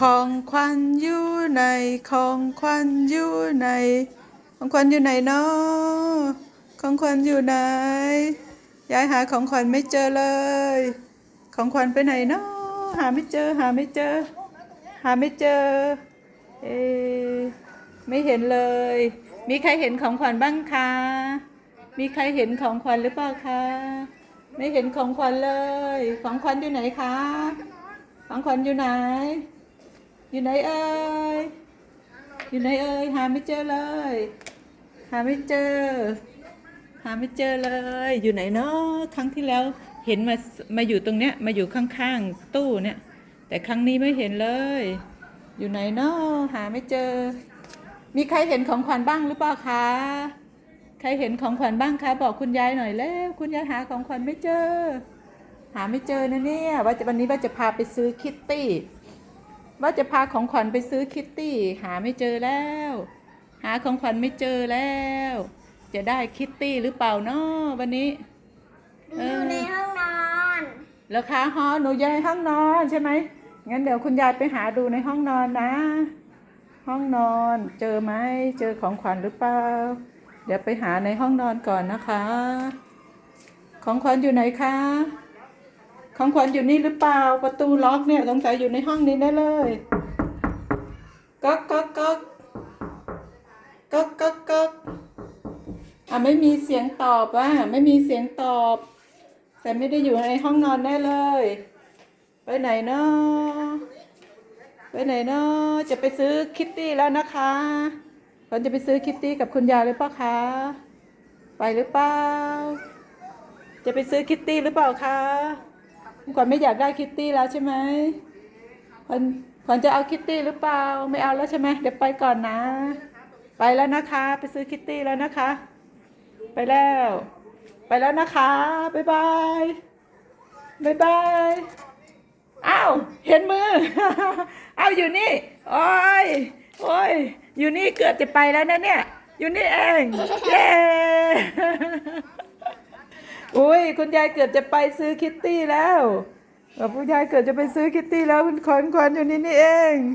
ของขวัญอยู่ในของขวัญอยู่ในของขวัญอยู่ไหนเนาะของขวัญอยู่ไหนยายหาของขวัญไม่เจอเลย ของขวัญไปไหนเนาะหาไม่เจอหาไม่เจอ หาไม่เจอเอไม่เห็นเลย มีใครเห็นของขวัญบ้างคะมีใครเห็นของขวัญหรือเปล่าคะไม่เห็นของขวัญเลย ของขวัญอยู่ไหนคะของขวัญอยู่ไหน อยู่ไหนเอ่ย อยู่ไหนเอ่ย หาไม่เจอเลย หาไม่เจอ หาไม่เจอเลย อยู่ไหนเนาะครั้งที่แล้วเห็นมา มาอยู่ตรงเนี้ย มาอยู่ข้างๆตู้เนี่ย แต่ครั้งนี้ไม่เห็นเลย อยู่ไหนเนาะหาไม่เจอ มีใครเห็นของขวัญบ้างหรือเปล่าคะ ใครเห็นของขวัญบ้างคะ บอกคุณยายหน่อยแล้ว คุณยายหาของขวัญไม่เจอ หาไม่เจอนะเนี่ยว่าจะวันนี้ว่าจะพาไปซื้อคิตตี้ ว่าจะพาของขวัญไปซื้อคิตตี้ หาไม่เจอแล้ว หาของขวัญไม่เจอแล้ว จะได้คิตตี้หรือเปล่าเนาะวันนี้หนูอยู่ในห้องนอนแล้วคะฮอหนูยายห้องนอนใช่ไหมงั้นเดี๋ยวคุณยายไปหาดูในห้องนอนนะ ห้องนอนเจอไหมเจอของขวัญหรือเปล่าเดี๋ยวไปหาในห้องนอนก่อนนะคะ ของขวัญอยู่ไหนคะ ของขวัญอยู่นี่หรือเปล่า ประตูล็อกเนี่ยสงสัยอยู่ในห้องนี้แน่เลยก๊อกก๊อกก๊อกก๊อกก๊อกก๊อกอะไม่มีเสียงตอบอะไม่มีเสียงตอบแต่ไม่ได้อยู่ในห้องนอนแน่เลย ไปไหนเนาะไปไหนเนาะจะไปซื้อคิตตี้แล้วนะคะเราจะไปซื้อคิตตี้กับคุณยายหรือเปล่าคะ ไปหรือเปล่า จะไปซื้อคิตตี้หรือเปล่าคะ คุณขวัญไม่อยากได้คิตตี้แล้วใช่ไหมขวัญขวัญจะเอาคิตตี้หรือเปล่า ไม่เอาแล้วใช่ไหมเดี๋ยวไปก่อนนะ ไปแล้วนะคะ ไปซื้อคิตตี้แล้วนะคะ ไปแล้ว ไปแล้วนะคะบ๊ายบายบ๊ายบายอ้าวเห็นมืออ้าวอยู่นี่โอ้ยโอ้ยอยู่นี่เกือบจะไปแล้วนะเนี่ย อยู่นี่เองเย้ อุ้ยคุณยายเกือบจะไปซื้อคิตตี้แล้วคุณยายเกือบจะไปซื้อคิตตี้แล้วคุณขอนขวัญอยู่นี่นี่เอง